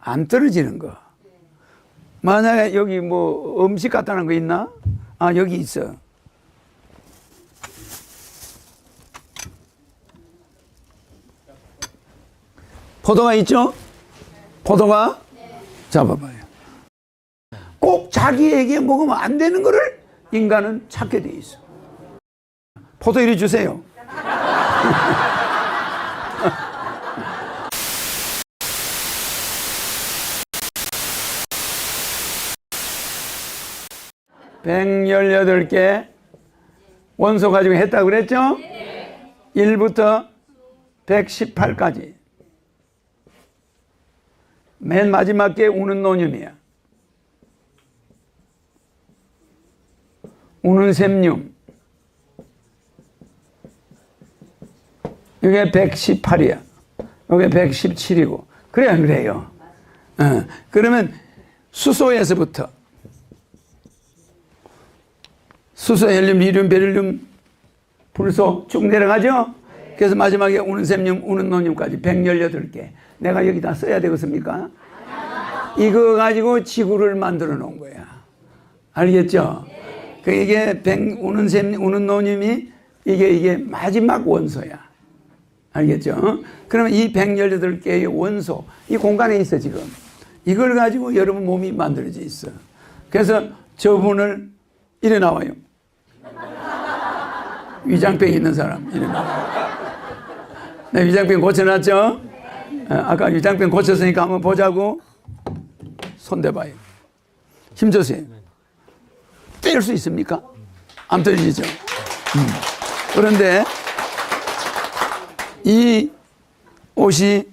안 떨어지는 거. 만약에 여기 뭐 음식 놓은 거 있나? 아, 여기 있어. 포도가 있죠? 포도가? 잡아봐요. 꼭 자기에게 먹으면 안 되는 거를 인간은 찾게 돼 있어. 포도 이리 주세요. 백열여덟 개 원소 가지고 했다고 그랬죠? 1부터 118까지. 맨 마지막 게 우는 노념이야. 우는 샘뇽. 이게 118이야. 이게 117이고. 그래, 안 그래요? 어, 그러면 수소에서부터 수소, 헬륨, 리륨, 베릴륨, 불소 쭉 내려가죠? 그래서 마지막에 우는 샘뇽, 우는 노뇽까지 118개. 내가 여기다 써야 되겠습니까? 이거 가지고 지구를 만들어 놓은 거야. 알겠죠? 그 이게 백, 우는 샘, 우는 노뇽이 이게 이게 마지막 원소야. 알겠죠? 그러면 이 118개의 원소, 이 공간에 있어, 지금. 이걸 가지고 여러분 몸이 만들어져 있어. 그래서 저분을 이래 나와요. 위장병 있는 사람. 네, 위장병 고쳐놨죠? 어, 아까 위장병 고쳤으니까 한번 보자고. 손대봐요. 힘주세요. 뗄 수 있습니까? 안 떨리죠? 음. 그런데 이 옷이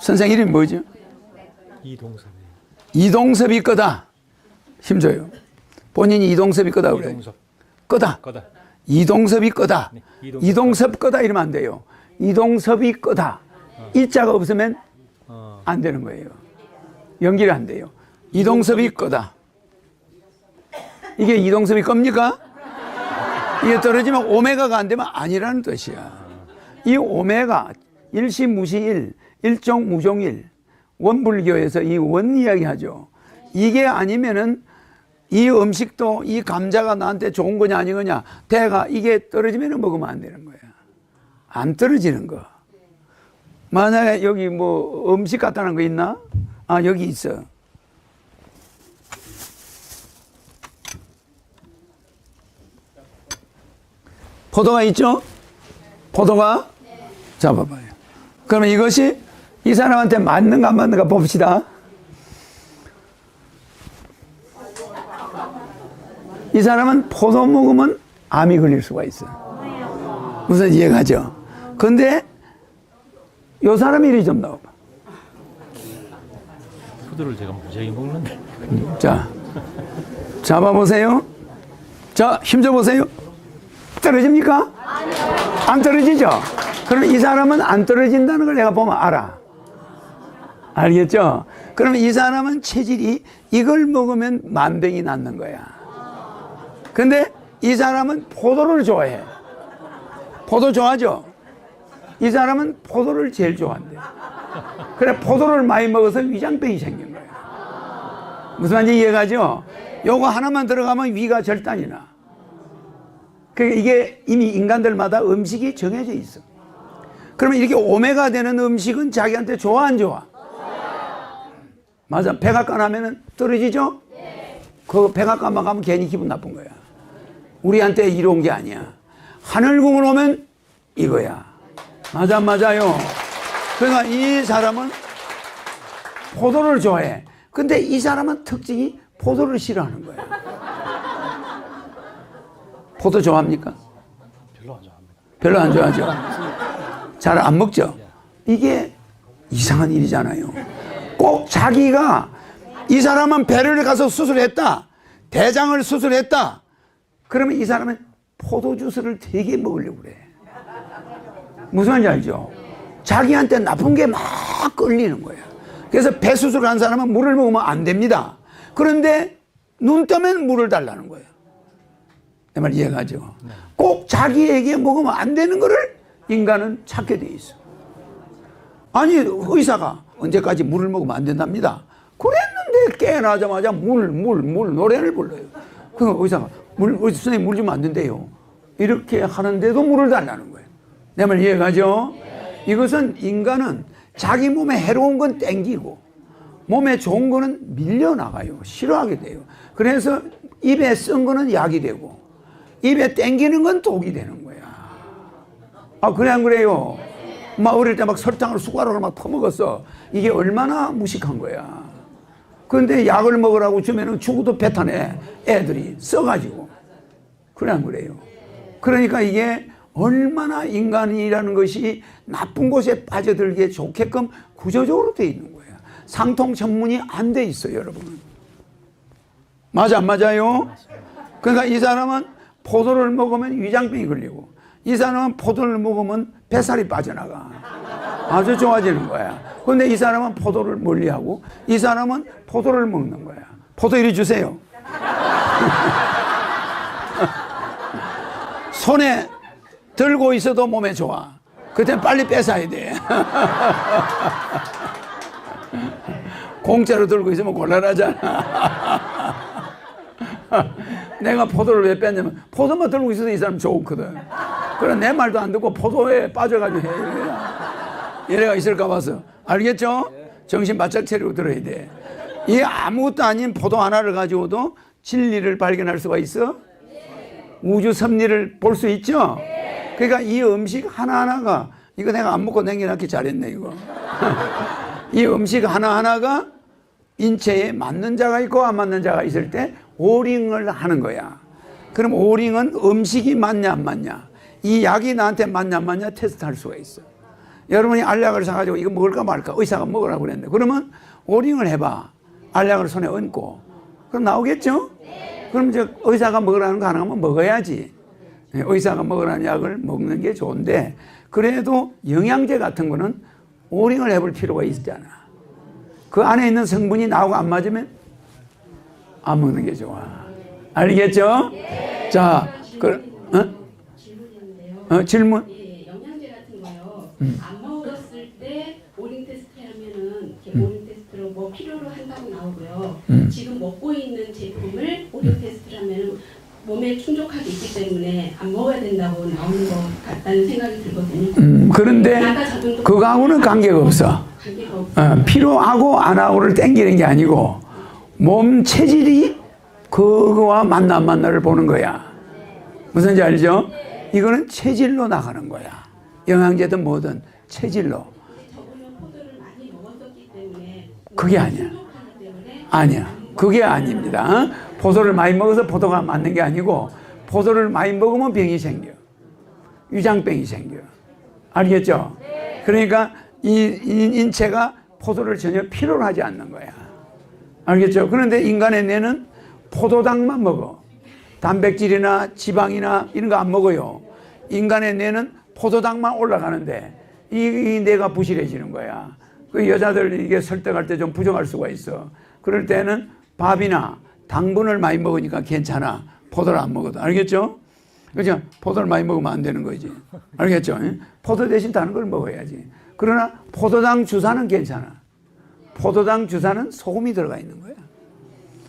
선생 이름이 뭐죠? 이동섭이에요. 이동섭이 거다. 힘줘요. 본인이 이동섭이 거다 그래. 이동섭 거다. 거다. 이동섭이 거다. 네, 이동섭. 이동섭 거다 이러면 안 돼요. 이동섭이 거다. 이자가 없으면 어, 안 되는 거예요. 연기가 안 돼요. 이동섭이 거다. 이게 이동섭이 겁니까? 이게 떨어지면 오메가가 안 되면 아니라는 뜻이야. 이 오메가, 일시무시일, 일종무종일, 원불교에서 이 원 이야기 하죠. 이게 아니면은 이 음식도 이 감자가 나한테 좋은 거냐 아닌 거냐 대가 이게 떨어지면 먹으면 안 되는 거야. 안 떨어지는 거. 만약에 여기 뭐 음식 놓은 거 있나? 아, 여기 있어. 포도가 있죠? 포도가? 잡아봐요. 그러면 이것이 이 사람한테 맞는가 안 맞는가 봅시다. 이 사람은 포도 먹으면 암이 걸릴 수가 있어. 무슨 이해가죠? 근데 요 사람 이리 좀 나와봐. 푸드를 제가 무지하게 먹는데 자, 잡아보세요. 자, 힘줘보세요. 떨어집니까? 안 떨어지죠? 그럼 이 사람은 안 떨어진다는 걸 내가 보면 알아. 알겠죠? 그럼 이 사람은 체질이 이걸 먹으면 만병이 낫는 거야. 근데 이 사람은 포도를 좋아해. 포도 좋아하죠? 이 사람은 포도를 제일 좋아한대. 그래, 포도를 많이 먹어서 위장병이 생긴 거야. 무슨 말인지 이해가죠? 요거 하나만 들어가면 위가 절단이 나. 그 이게 이미 인간들마다 음식이 정해져 있어. 그러면 이렇게 오메가 되는 음식은 자기한테 좋아 안 좋아? 맞아. 백악관 하면은 떨어지죠? 그 백악관만 가면 괜히 기분 나쁜 거야. 우리한테 이로운 게 아니야. 하늘궁을 오면 이거야. 맞아, 맞아요. 그러니까 이 사람은 포도를 좋아해. 근데 이 사람은 특징이 포도를 싫어하는 거야. 포도 좋아합니까? 별로 안 좋아합니다. 별로 안 좋아하죠. 잘 안 먹죠. 이게 이상한 일이잖아요. 꼭 자기가 이 사람은 배를 가서 수술했다. 대장을 수술했다. 그러면 이 사람은 포도 주스를 되게 먹으려고 그래. 무슨 말인지 알죠? 자기한테 나쁜 게 막 끌리는 거야. 그래서 배 수술한 사람은 물을 먹으면 안 됩니다. 그런데 눈 뜨면 물을 달라는 거예요. 내말 이해가죠? 꼭 자기에게 먹으면 안 되는 거를 인간은 찾게 돼 있어. 아니, 의사가 언제까지 물을 먹으면 안 된답니다. 그랬는데 깨어나자마자 물, 물, 물 노래를 불러요. 그 의사가 물, 의사 선생님 물 주면 안 된대요. 이렇게 하는데도 물을 달라는 거예요. 내 말 이해가죠? 이것은 인간은 자기 몸에 해로운 건 땡기고 몸에 좋은 거는 밀려나가요. 싫어하게 돼요. 그래서 입에 쓴 거는 약이 되고 입에 땡기는 건 독이 되는 거야. 아, 그래, 안 그래요? 막 어릴 때 막 설탕을 숟가락으로 막 퍼먹었어. 이게 얼마나 무식한 거야. 그런데 약을 먹으라고 주면은 죽어도 뱉어내. 애들이 써가지고. 안 그래요? 그러니까 이게 얼마나 인간이라는 것이 나쁜 곳에 빠져들게 좋게끔 구조적으로 돼 있는 거야. 상통 전문이 안 돼 있어요, 여러분. 맞아, 안 맞아요? 그러니까 이 사람은 포도를 먹으면 위장병이 걸리고, 이 사람은 포도를 먹으면 뱃살이 빠져나가. 아주 좋아지는 거야. 근데 이 사람은 포도를 멀리하고, 이 사람은 포도를 먹는 거야. 포도 이리 주세요. 손에 들고 있어도 몸에 좋아. 그때 빨리 뺏어야 돼. 공짜로 들고 있으면 곤란하잖아. 내가 포도를 왜 뺐냐면 포도만 들고 있어도 이 사람 좋거든. 그래 내 말도 안 듣고 포도에 빠져가지고 해. 이래가 있을까 봐서 알겠죠? 정신 바짝 차리고 들어야 돼. 이 아무것도 아닌 포도 하나를 가지고도 진리를 발견할 수가 있어. 우주 섭리를 볼 수 있죠. 그러니까 이 음식 하나 하나가 이거 내가 안 먹고 남겨놨기 잘했네 이거. 이 음식 하나 하나가 인체에 맞는 자가 있고 안 맞는 자가 있을 때 오링을 하는 거야. 그럼 오링은 음식이 맞냐 안 맞냐, 이 약이 나한테 맞냐 안 맞냐 테스트할 수가 있어. 여러분이 알약을 사가지고 이거 먹을까 말까 의사가 먹으라고 그랬는데 그러면 오링을 해봐. 알약을 손에 얹고 그럼 나오겠죠? 그럼 이제 의사가 먹으라는 거 하나면 먹어야지. 예, 의사가 먹으라는 약을 먹는 게 좋은데 그래도 영양제 같은 거는 오링을 해볼 필요가 있잖아. 그 안에 있는 성분이 나하고 안 맞으면 안 먹는 게 좋아. 알겠죠? 자, 그, 어? 어, 질문? 예, 영양제 같은 거요. 음. 안 먹었을 때 오링 테스트 하면은 오링 테스트로 뭐 필요로 한다고 나오고요. 음. 지금 먹고 있는 제품을 오링 테스트를 하면 몸에 충족하게 있기 때문에 안 먹어야 된다고 나오는 것 같다는 생각이 들거든요. 음, 그런데 저분도 그거하고는 관계가 없어. 관계가 없. 어, 필요하고 안 하고를 땡기는 게 아니고 몸 체질이 그거와 맞나 안 맞나를 보는 거야. 무슨지 알죠? 이거는 체질로 나가는 거야. 영양제든 뭐든 체질로. 그게 아니야. 아니야. 그게 아닙니다. 어? 포도를 많이 먹어서 포도가 맞는 게 아니고 포도를 많이 먹으면 병이 생겨. 위장병이 생겨. 알겠죠? 그러니까 이, 이 인체가 포도를 전혀 필요로 하지 않는 거야. 알겠죠? 그런데 인간의 뇌는 포도당만 먹어. 단백질이나 지방이나 이런 거 안 먹어요. 인간의 뇌는 포도당만 올라가는데 이, 이 뇌가 부실해지는 거야. 그 여자들 이게 설득할 때 좀 부정할 수가 있어. 그럴 때는 밥이나 당분을 많이 먹으니까 괜찮아. 포도를 안 먹어도. 알겠죠? 그죠? 포도를 많이 먹으면 안 되는 거지. 알겠죠? 예? 포도 대신 다른 걸 먹어야지. 그러나 포도당 주사는 괜찮아. 포도당 주사는 소금이 들어가 있는 거야.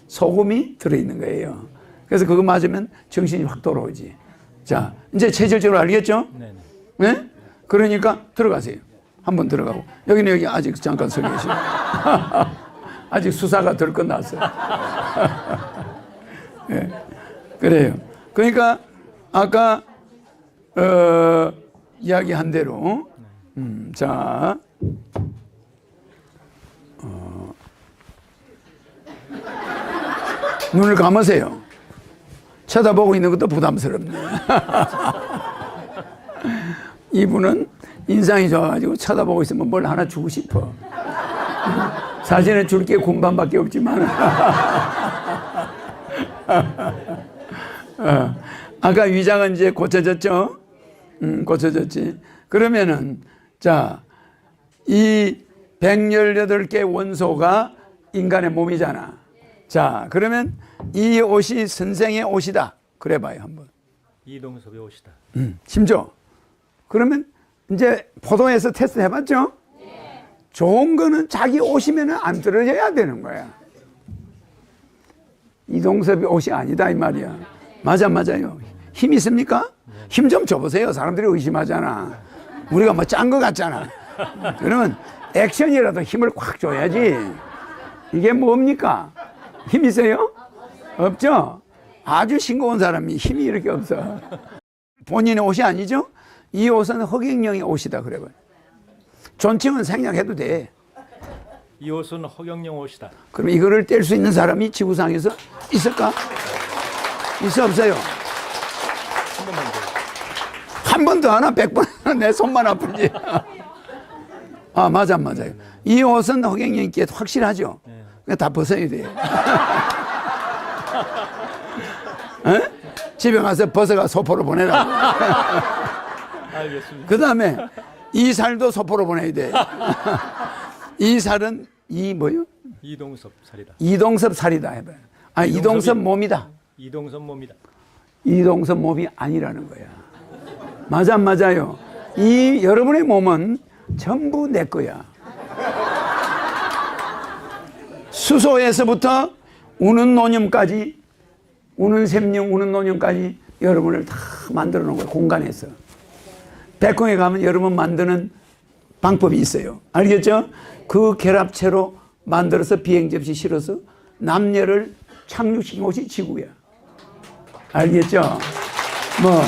소금이 들어있는 거예요. 그래서 그거 맞으면 정신이 확 돌아오지. 자, 이제 체질적으로 알겠죠? 네네. 네? 그러니까 들어가세요. 한번 들어가고. 여기는 여기 아직 잠깐 서 계시고. 아직 수사가 덜 끝났어요. 예. 그래요. 그러니까 아까 어, 이야기한 대로 음, 자 어, 눈을 감으세요. 쳐다보고 있는 것도 부담스럽네. 이분은 인상이 좋아가지고 쳐다보고 있으면 뭘 하나 주고 싶어. 사실은 줄 게 군밤밖에 없지만. 어, 아까 위장은 이제 고쳐졌죠? 음, 고쳐졌지. 그러면은, 자, 이 118개 원소가 인간의 몸이잖아. 자, 그러면 이 옷이 선생의 옷이다. 그래 봐요, 한번. 이동섭의 옷이다. 음, 심죠? 그러면 이제 포도에서 테스트 해봤죠? 좋은 거는 자기 옷이면 안 떨어져야 되는 거야. 이동섭이 옷이 아니다 이 말이야. 맞아 맞아요. 힘 있습니까? 힘 좀 줘보세요. 사람들이 의심하잖아. 우리가 뭐 짠 거 같잖아. 그러면 액션이라도 힘을 꽉 줘야지. 이게 뭡니까? 힘 있어요? 없죠? 아주 싱거운 사람이 힘이 이렇게 없어. 본인의 옷이 아니죠? 이 옷은 허경영의 옷이다 그래봐요. 존칭은 생략해도 돼. 이 옷은 허경영 옷이다. 그럼 이거를 뗄 수 있는 사람이 지구상에서 있을까? 있어 없어요? 한 번만 더. 한 번 더 하나 백 번 내 손만 아프지. 아 맞아 맞아요. 이 옷은 허경영께 확실하죠. 다 벗어야 돼요. 에? 집에 가서 벗어가 소포로 보내라. 알겠습니다. 그 다음에 이 살도 소포로 보내야 돼. 이 살은 이 뭐요? 이동섭 살이다. 이동섭 살이다 해봐요. 아 이동섭 이동섭이- 몸이다. 이동섭 몸이다. 이동섭 몸이 아니라는 거야. 맞아 안 맞아요. 이 여러분의 몸은 전부 내 거야. 수소에서부터 우는 노념까지 우는 샘령 우는 노념까지 여러분을 다 만들어 놓은 거야 공간에서. 백공에 가면 여러분 만드는 방법이 있어요. 알겠죠? 그 결합체로 만들어서 비행 접시 실어서 남녀를 착륙시킨 곳이 지구야. 알겠죠? 뭐